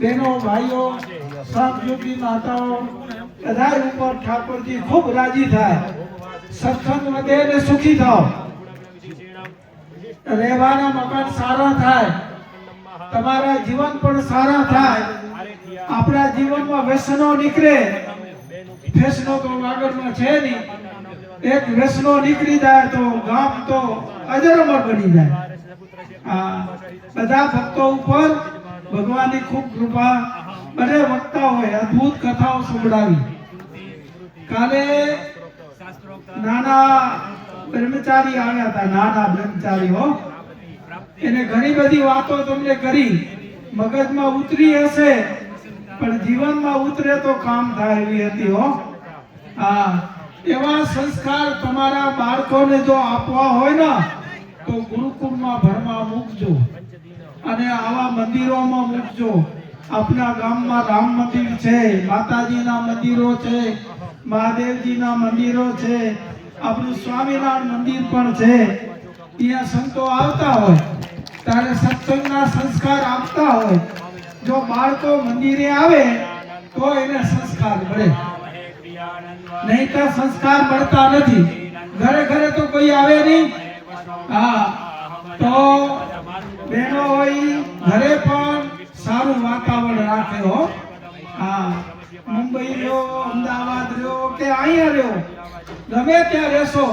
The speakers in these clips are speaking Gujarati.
બહેનો, ભાઈઓ સહયોગી માતાઓ બધા ઉપર ઠાકોરજી ખૂબ રાજી થાય. સત્સંગ વધે અને સુખી થાવ રહેવાના મકાન સારા થાય. તમારા જીવન પણ સારા થાય. આપણા જીવનમાં વ્યસનો નીકળે. ફેસનો તો આગળમાં છે નહીં. એક વ્યસનો નીકળી જાય તો ગામ તો અજરમર બની જાય. આ બધા ભક્તો ઉપર ભગવાનની ખૂબ કૃપા બને વક્તાઓએ અદ્ભુત કથાઓ સંભળાવી. કાલે નાના બ્રહ્મચારી આવ્યા હતા, નાના બ્રહ્મચારીઓ એને ઘણી બધી વાતો તમને કરી. મગજમાં ઉતરી હશે, પણ જીવનમાં ઉતરે તો કામ થાય એવી હતી હો. હા, એવા સંસ્કાર તમારા બાળકોને જો આપવા હોય ને, તો ગુરુકુળમાં ભરમાં મૂકજો. અને આવા મંદિરોમાં મૂકજો. આપણા ગામમાં રામ મંદિર છે, માતાજીના મંદિરો છે, મહાદેવજીના મંદિરો છે, આપણું સ્વામિનારાયણ મંદિર પણ છે. ત્યાં સંતો આવતા હોય, ત્યારે સત્સંગના સંસ્કાર આપતા હોય. જો બાળકો મંદિરે આવે, તો એને સંસ્કાર મળે. નહીં તો સંસ્કાર મળતા નથી. ઘરે ઘરે તો કોઈ આવે નહીં. હા, તો બહેનો હોય ઘરે પણ સારું વાતાવરણ રાખે હો. હા, મુંબઈ રહ્યો, અમદાવાદ રહ્યો કે અહીંયા રહ્યો, ગમે ત્યાં રહેશો.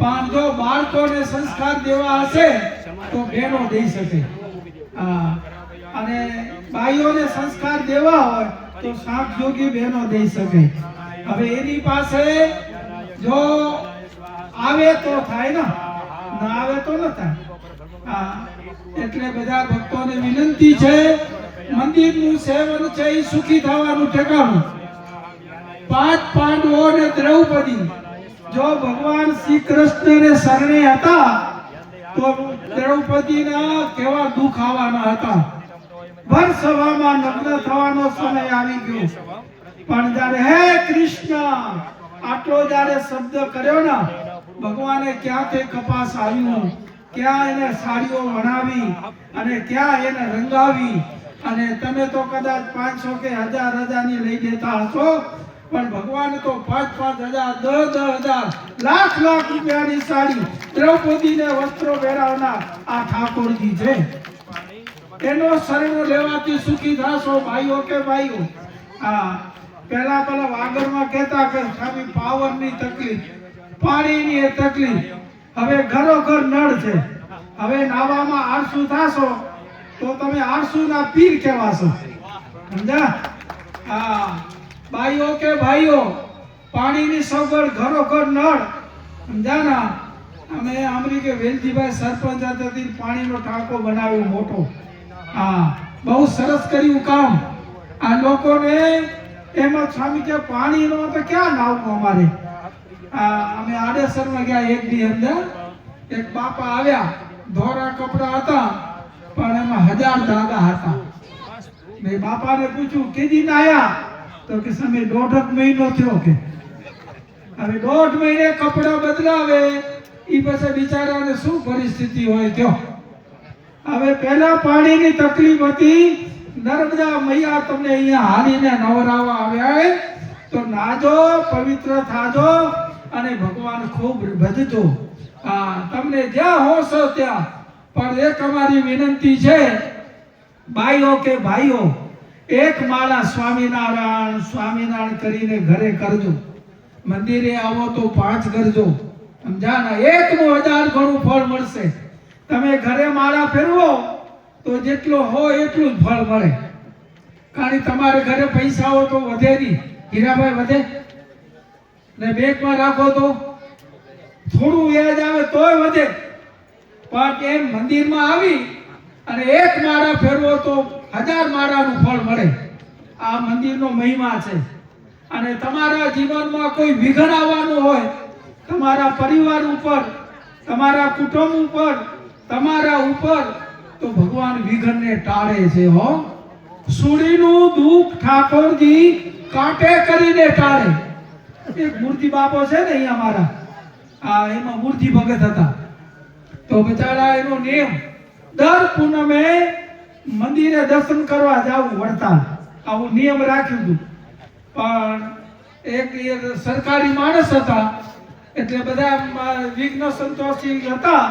પણ જો બાળકોને સંસ્કાર દેવા હશે, તો બહેનો દઈ શકે. હા, અને ભાઈઓને સંસ્કાર દેવા હોય, તો સાત જોગી બહેનો દઈ શકે. હવે એની પાસે જો આવે તો થાય ને. ના આવે તો ન એટલે બધા ભક્તોને વિનંતી છે, મંદિરનું સેવન છે, એ સુખી થવાનું ઠેકાણું. પાંચ પાંડવો ને દ્રૌપદી, જો ભગવાન શ્રી કૃષ્ણને શરણે હતા, તો દ્રૌપદીના કેવા દુઃખ આવવાના હતા. ભર સભામાં નગ્ન થવાનો સમય આવી ગયો. પણ જ્યારે હે કૃષ્ણ, આટલો જ્યારે શબ્દ કર્યો ને ભગવાને ક્યાંથી કપાસ આવ્યું ક્યાં એને સાડીઓ વણાવી? અને ક્યાં એને રંગાવી? અને તમે તો કદાચ પાંચસો કે હજાર હજારની લઈ દેતા હશો, પણ ભગવાન તો પાંચ પાંચ હજાર, દસ દસ હજાર, લાખ લાખ રૂપિયાની સાડી દ્રૌપદીને વસ્ત્રો પહેરાવનાર આ ઠાકોરજી છે. એનો શરણો લેવાથી સુખી થશો ભાઈઓ કે ભાઈઓ. હા, પહેલા પેલા વાગરમાં કહેતા કે સ્વામી પાવરની તકલીફ. પાણીની તકલીફ. હવે ઘરો ઘર નળ છે. હવે નાવામાં આળસુ થાશો, તો તમે આળસુના પીર કહેવાશો. સમજ્યા? હા. ભાઈઓ કે ભાઈઓ, પાણીની સગવડ ઘરો ઘર નળ. સમજ્યા ના? અમે આમરી કે વેલજીભાઈ સરપંચ હતા પાણીનો ટાંકો બનાવ્યો મોટો. હા. બહુ સરસ કર્યું કામ. આ લોકોને એમાં સ્વામી કે પાણીનો તો ક્યાં નાવું અમારે? અમે આડેસરમાં ગયા એક દી અંદર. એક બાપા આવ્યા. ધોરા કપડા હતા, પણ એમાં હજાર દાદા હતા. મેં બાપાને પૂછ્યું, કેદી ના આયા તો કે સમય દોઢ મહિનો થયો કે. હવે દોઢ મહિને કપડા બદલાવે. ઈ પછી બિચારાને શું પરિસ્થિતિ હોય કયો? હવે પહેલા પાણીની તકલીફ હતી. નર્મદા મૈયા તમને અહીંયા હારીને નવરાવા આવ્યા તો નાજો, પવિત્ર થાજો. અને ભગવાન ખૂબ ભજજો હા તમને જ્યાં હોશો ત્યાં. પણ એક અમારી વિનંતી છે, બાઈઓ કે ભાઈઓ, એક માળા સ્વામિનારાયણ સ્વામિનારાયણ કરીને ઘરે કરજો. મંદિરે આવો તો પાંચ કરજો. સમજા ને એકનું હજાર ઘણું ફળ મળશે. તમે ઘરે માળા ફેરવો, તો જેટલો હોય એટલું જ ફળ મળે. કારણ કે તમારે ઘરે પૈસા હોય તો વધે નહીં. હીરાભાઈ, વધે? ને બેંકમાં રાખો તો થોડું વ્યાજ આવે તોય વધે. પણ એમ મંદિરમાં આવી અને એક માળા ફેરવો તો હજાર માળાનું ફળ મળે. આ મંદિરનો મહિમા છે. અને તમારા જીવનમાં કોઈ વિઘન આવવાનું હોય, તમારા પરિવાર ઉપર, તમારા કુટુંબ ઉપર, તમારા ઉપર, તો ભગવાન વિઘનને ટાળે છે હો. સુડીનું દુઃખ ઠાકોરજી કાંટે કરીને ટાળે. એક મૂર્તિ બાપો છે ને અહીંયા મારા. આ એમાં મૂર્તિ ભગત હતા. તો બિચારા એનો નિયમ દર પૂનમે મંદિરે દર્શન કરવા જાવું વડતાલ આવું નિયમ રાખ્યું હતું. પણ એક સરકારી માણસ હતા. એટલે બધા વિઘ્ન સંતોષી હતા.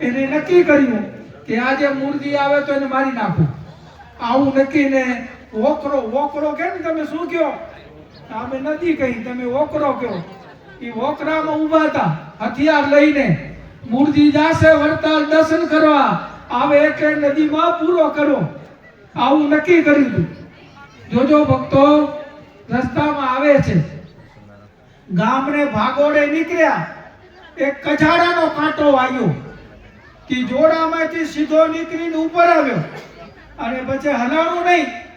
એને નક્કી કર્યું કે આજે મૂર્તિ આવે તો એને મારી નાખું. આવું નક્કીને વોકરો વોકરો કેમ તમે શું કહો? અમે નથી કહી, તમે વોકરો કહો. એ વોકરામાં ઊભા હતા, હથિયાર લઈને. મૂર્તિ જાશે વડતાલ દર્શન કરવા. આવે એટલે નદીમાં પૂરો કરો આવું નક્કી કર્યું હતું. જોજો ભક્તો, રસ્તામાં આવે છે. ગામને ભાગોડે નીકળ્યા. એક કચાડાનો કાંટો વાગ્યો. કે જોડામાંથી સીધો નીકળીને ઉપર આવ્યો. અને પછી હલાણું નહીં.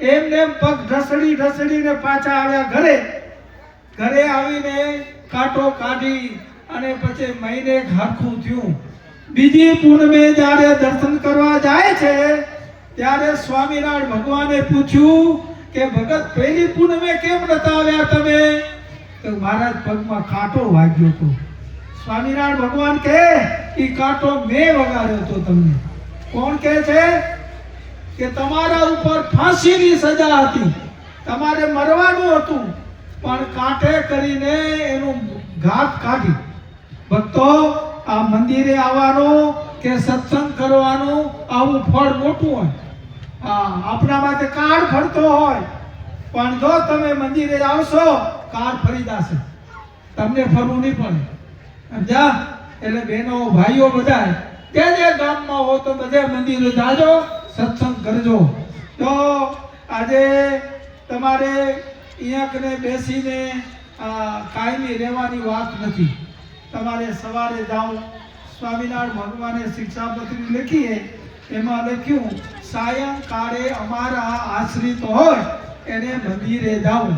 એમને એમ પગ ઢસડી ઢસડીને પાછા આવ્યા ઘરે. ઘરે આવીને કાંટો કાઢી અને પછી મહિને હરખું થયું. બીજી પૂનમે જ્યારે દર્શન કરવા જાય છે, ત્યારે સ્વામિનારાયણ ભગવાને પૂછ્યું કે, ભગત, પહેલી પૂનમે કેમ નતા આવ્યા તમે? તો મહારાજ પગમાં કાંટો વાગ્યો હતો સ્વામિનારાયણ ભગવાન કહે એ કાંટો મેં વગાડ્યો હતો તમને. કોણ કહે છે? કે તમારા ઉપર ફાંસીની સજા હતી. તમારે મરવાનું હતું, પણ કાંઠે કરીને એનું ઘાત કાઢી. ભક્તો, આ મંદિરે આવવાનું કે સત્સંગ કરવાનું, આવું ફળ મોટું હોય. હા, આપણા માટે કાળ ફરતો હોય. પણ જો તમે મંદિરે આવશો, કાળ ફરી જશે. તમને ફરવું નહીં પડે. સમજ્યા? એટલે બહેનો, ભાઈઓ બધા જે જે ગામમાં હો તો બધે મંદિરે જાજો. સત્સંગ કરજો. તો આજે તમારે અહીંયા બેસીને કાયમી રહેવાની વાત નથી. તમારે સવારે જાઓ. સ્વામિનારાયણ ભગવાને શિક્ષાપત્રી લખી એમાં લખ્યું, સાયંકાળે અમારા આશ્રિત હોય, એને મંદિરે જાઓ.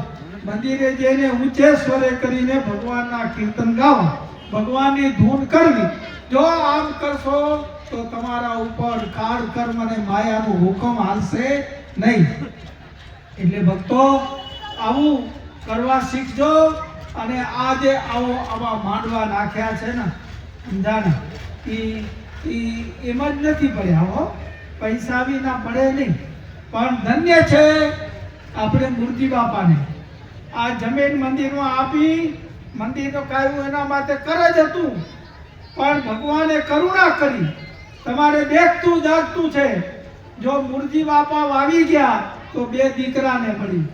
મંદિરે જઈને ઊંચે સ્વરે કરીને ભગવાનના કીર્તન ગાવા ભગવાનની ધૂન કરવી. જો આમ કરશો, તો તમારા ઉપર કાળ કર્મ અને માયાનો હુકમ હાલશે નહીં. એટલે ભક્તો, આવું કરવા શીખજો અને આ જે આવો આવા માંડવા નાખ્યા છે ને સમજાને એ એમ જ નથી પડ્યા હો. પૈસા બી ના પડે નહીં. પણ ધન્ય છે આપણે મૂર્તિ બાપાને. આ જમીન મંદિરમાં આપી મંદિરનો કાયમ એના માટે કર જ હતું. પણ ભગવાને કરુણા કરી. તમારે દેખતું જાગતું છે. જો મુરજી બાપા વાવી ગયા, તો બે દીકરાને મળી.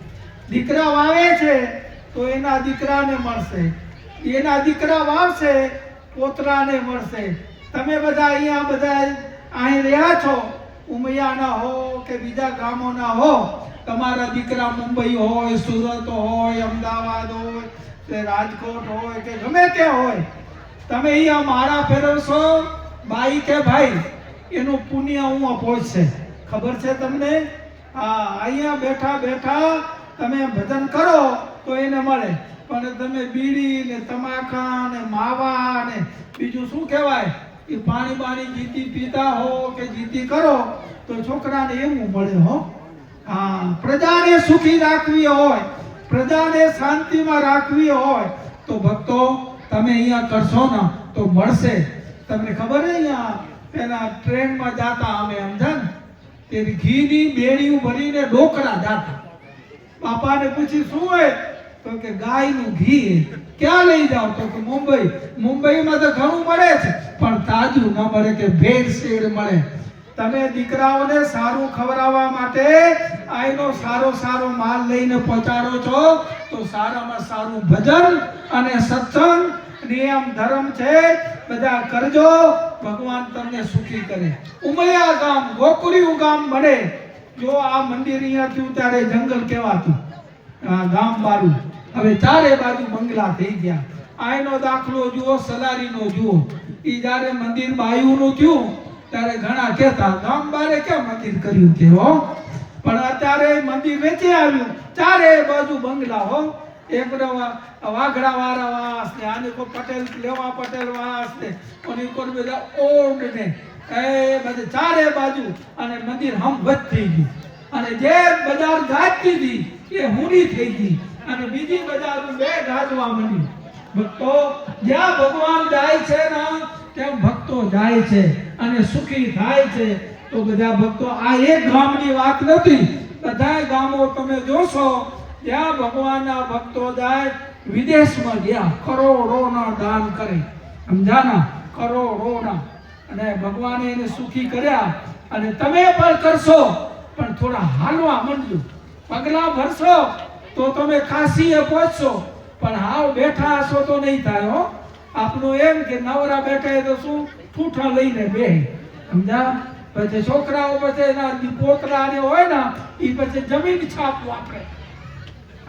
દીકરા વાવે છે, તો એના દીકરાને મળશે. એના દીકરા વાવશે, પોતરાને મળશે. તમે બધા અહીંયા બધા અહીં રહ્યા છો. ઉમૈયાના હો કે બીજા ગામોના હો. તમારા દીકરા મુંબઈ હોય, સુરત હોય, અમદાવાદ હોય કે રાજકોટ હોય કે ગમે ત્યાં હોય, તમે અહીંયા મારા ફેરવશો? બાઈ કે ભાઈ, એનું પુણ્ય હું પહોંચશે ખબર છે તમને? હા, અહીંયા બેઠા બેઠા તમે ભજન કરો તો એને મળે. પણ તમે બીડી ને તમાકા ને માવા ને બીજું શું કહેવાય? એ પાણી બાણી જીતી પીતા હો કે જીતી કરો, તો છોકરાને એવું મળે હો. હા, પ્રજાને સુખી રાખવી હોય. પ્રજાને શાંતિમાં રાખવી હોય તો ભક્તો તમે અહીંયા કરશો ને તો મળશે. તમને ખબર છે અહીંયા પેલા ટ્રેનમાં જાતા અમે સમજણ તે ઘીની બેડીઓ ભરીને ડોકરા જાતા. બાપાને પૂછી શું હોય? તો કે, ગાયનું ઘી ક્યાં લઈ જાવ તો કે, મુંબઈ. મુંબઈમાં તો ઘણું મળે છે, પણ તાજું ન મળે કે ભેળસેળ મળે. તમે દીકરાઓને સારું ખવડાવવા માટે આઈનો સારો સારો માલ લઈને પહોંચાડો છો, તો સારામાં સારું ભજન અને સત્સંગ નિયમ ધર્મ છે, બધા કરજો, ભગવાન તમને સુખી કરે. ઉમૈયા ગામ, ગોકુળિયું ગામ બને. જો આ મંદિર અહીંયા થયું ત્યારે જંગલ કહેવાતું. આ ગામ બારું. હવે ચારે બાજુ બંગલા થઈ ગયા. આયનો દાખલો જુઓ, સલારીનો જુઓ. એ જ્યારે મંદિર બાયુનું થયું, ત્યારે ઘણા કહેતા, ગામ બારે કેમ મંદિર કર્યું કે હો? પણ અત્યારે મંદિર વેચી આવ્યું. ચારે બાજુ બંગલા, હો. એક વાઘડા વાળા વાસ ને, આને કો પટેલ, લેવા પટેલ વાસ ને, કોની કોઈ બધા ઓડ ને. એ બધે ચારે બાજુ અને મંદિર હમ થઈ ગયું. અને જે બજાર ગાજતી હતી, એ હુંડી થઈ ગઈ. અને બીજી બજાર બે ગાજવા માંડી. ભક્તો, જ્યાં ભગવાન જાય છે ને તેમ ભક્તો જાય છે. અને સુખી થાય છે. તો બધા ભક્તો, આ એક ગામની વાત નથી. બધાય ગામો તમે જોશો, ત્યાં ભગવાનના ભક્તો જાય, વિદેશમાં ગયા, કરોડોના દાન કરે. સમજાના? કરોડોના. અને ભગવાને એને સુખી કર્યા. અને તમે પણ કરશો, પણ થોડા હાલવા માંડજો. પગલા ભરશો, તો તમે કાશીએ પહોંચશો. પણ હાવ બેઠા હશો તો નહીં થાય, હો. આપણું એમ કે નવરા બેઠા એ તો શું? ઠૂઠા લઈને બે સમજા? પછી છોકરાઓ પછી એના પોતરા ને હોય ને એ પછી જમીન છાપવું આપણે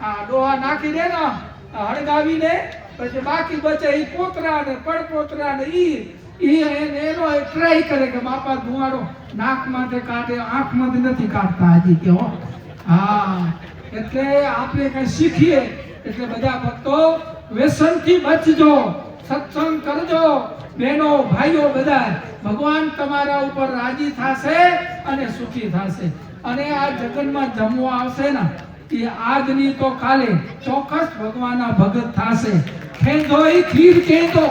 આ ડોહા નાખી દે ને હળગાવી દે, પછી બાકી બચે એ પોતરા ને પડપોતરા ને, ઈ ઈ એને- ટ્રાય કરે કે બાપા ધુવાડો નાકમાંથી કાઢે, આંખમાંથી નથી કાઢતા હજી કે હો. હા, એટલે આપણે કઈ શીખીએ, એટલે બધા ભક્તો, વ્યસનથી બચજો, સત્સંગ કરજો. બહેનો, ભાઈઓ બધા ભગવાન તમારા ઉપર રાજી થશે અને સુખી થશે. અને આ જગનમાં જમવા આવશે ને, એ આજની તો કાલે ચોક્કસ ભગવાનના ભગત થશે. ખેંધો એ ખીર, ખેંધો.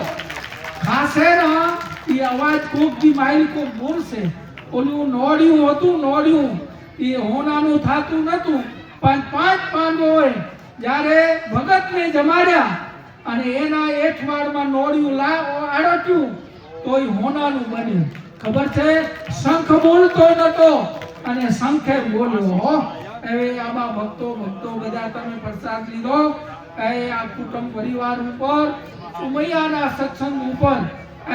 ખાશે ને, એ અવાજ કોક દી માઇલ કોક બોલશે. ઓલું નોડિયું હતું નોડિયું એ હોનાનું થાતું નતું. પાંચ પાંચ પાંડવોએ જ્યારે ભગતને જમાડ્યા અને એના એઠવાડમાં નોળિયું લા આડટ્યું તોય હોનાનું બન્યું ખબર છે? શંખ બોલતો નતો. અને શંખે બોલ્યો હવે આમાં ભક્તો ભક્તો બધા તમે પ્રસાદ લીધો. એ આ કુટુંબ પરિવાર ઉપર, ઉમૈયાના સત્સંગ ઉપર.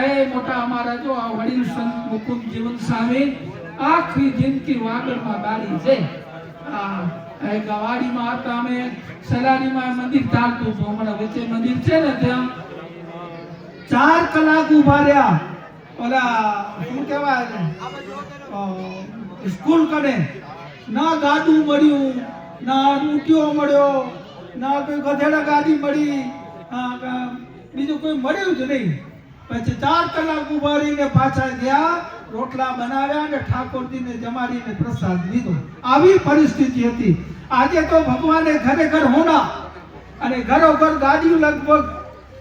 એ મોટા અમારા જો આ વડીલ સંત મુકુંદ જીવન સ્વામી આખી જિંદગી વાગડમાં ગાડી છે. ગવાડીમાં હતા અમે સલારીમાં મંદિર ચાલતું હતું હમણાં વચ્ચે મંદિર છે ને ત્યાં. ચાર કલાક ઊભા રહ્યા. ઓલા શું કહેવાય સ્કૂલ કને? ના ગાડું મળ્યું ના ઊંટિયો મળ્યો ના કોઈ ગધેડા ગાડી મળી બીજું કોઈ મળ્યું જ નહીં. પછી ચાર કલાક ઊભા રહીને પાછા ગયા રોટલા બનાવ્યા અને ઠાકોરજીને જમાડીને પ્રસાદ લીધો. આવી પરિસ્થિતિ હતી. આજે તો ભગવાને ઘરે ઘર હોના અને ઘરો ઘર ગાડીઓ લગભગ,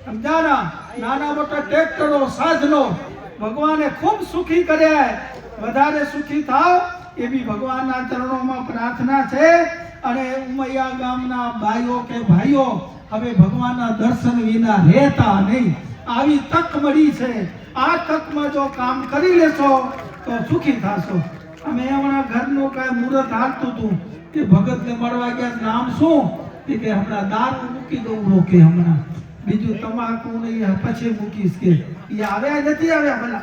સમજાના, નાના મોટા ટ્રેક્ટરો, સાધનો ભગવાને ખૂબ સુખી કર્યા. વધારે સુખી થાવ એવી ભગવાનના ચરણોમાં પ્રાર્થના છે અને ઉમૈયા ગામના ભાઈઓ કે ભાઈઓ હવે ભગવાનના દર્શન વિના રહેતા નહીં. આવી તક મળી છે. આ તકમાં જો કામ કરી લેશો, તો સુખી થશો. અમે હમણાં ઘરનું કાંઈ મુહૂર્ત હાલતું હતું કે ભગતને મળવા ગયા નામ શું? કે હમણાં દારૂ મૂકી દઉં રોકે હમણાં. બીજું તમાકુ નહીં પછી મૂકીશ કે. એ આવ્યા નથી આવ્યા ભલા?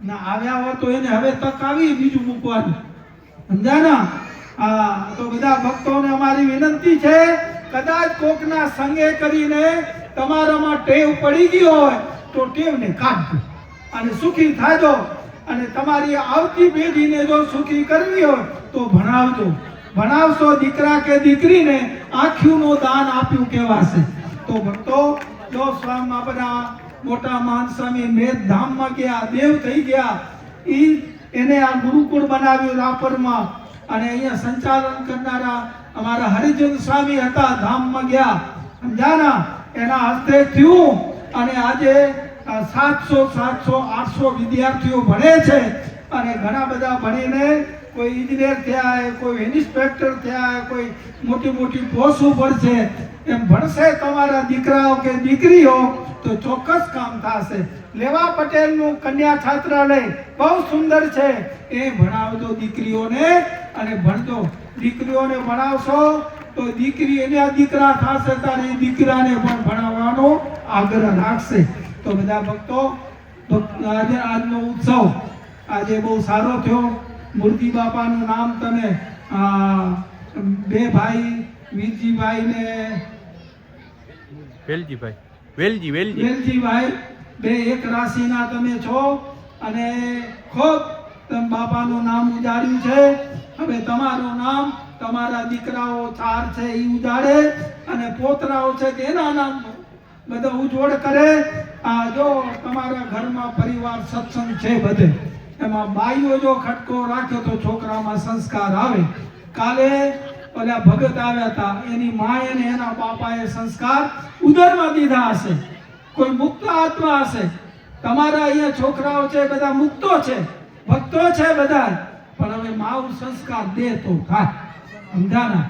ના, આવ્યા હોય તો એને હવે તક આવી બીજું મૂકવાનું. સમજાના હા તો બધા ભક્તોને અમારી વિનંતી છે, કદાચ કોકના સંગે કરીને તમારામાં ટેવ પડી ગઈ હોય તો ટેવને કાઢજો? અને સુખી થાજો અને તમારી આવતી પેઢીને જો સુખી કરવી હોય, તો ભણાવજો. ભણાવશો દીકરા કે દીકરીને આંખ્યુંનું દાન આપ્યું કહેવાશે. તો ભક્તો, જો સ્વામી બધા મોટા મહાન સ્વામી મેદ ધામમાં ગયા, દેવ થઈ ગયા એ એને આ ગુરુકુળ બનાવ્યું રાપરમાં. અને અહીંયા સંચાલન કરનારા અમારા હરિજન સ્વામી હતા, ધામમાં ગયા. સમજાના? એના હસ્તે થયું. અને આજે સાતસો સાતસો, આઠસો વિદ્યાર્થીઓ ભણે છે. અને ઘણા બધા ભણીને કોઈ ઇજનેર થયા, કોઈ ઇન્સ્પેક્ટર થયા, કોઈ મોટી મોટી પોસ્ટ ઉપર છે. એમ ભણશે તમારા દીકરાઓ કે દીકરીઓ, તો ચોક્કસ કામ થશે. લેવા પટેલનું કન્યા છાત્રાલય બહુ સુંદર છે. એ ભણાવજો દીકરીઓને અને ભણજો. દીકરીઓને ભણાવશો તો દીકરી એને દીકરા થશે, તારે દીકરાને પણ ભણાવવાનો આગ્રહ રાખશે. તો બધા ભક્તો આજે આજનો ઉત્સવ આજે બહુ સારો થયો. મૂર્તિ બાપાનું નામ તમે આ, બે ભાઈ વીરજીભાઈ ને વેલજીભાઈ. વેલજી વેલજી. વેલજીભાઈ બે એક રાશિના તમે છો. અને ખૂબ તમે બાપાનું નામ ઉજાડ્યું છે. હવે તમારું નામ તમારા દીકરાઓ ચાર છે એ ઉજાડે અને પોતરાઓ છે તેના નામ બધા ઉજવળ કરે. આ જો તમારા ઘરમાં પરિવાર સત્સંગ છે બધે, એમાં બાઈઓ જો ખટકો રાખ્યો તો છોકરામાં સંસ્કાર આવે. કાલે ઓલા ભગત આવ્યા હતા, એની માએ ને એના બાપાએ સંસ્કાર ઉદરમાં દીધા હશે. કોઈ મુક્ત આત્મા હશે. તમારા અહીંયા છોકરાઓ છે, બધા મુક્તો છે, ભક્તો છે બધા પણ હવે માવ સંસ્કાર દે તો થાય. સમજાના?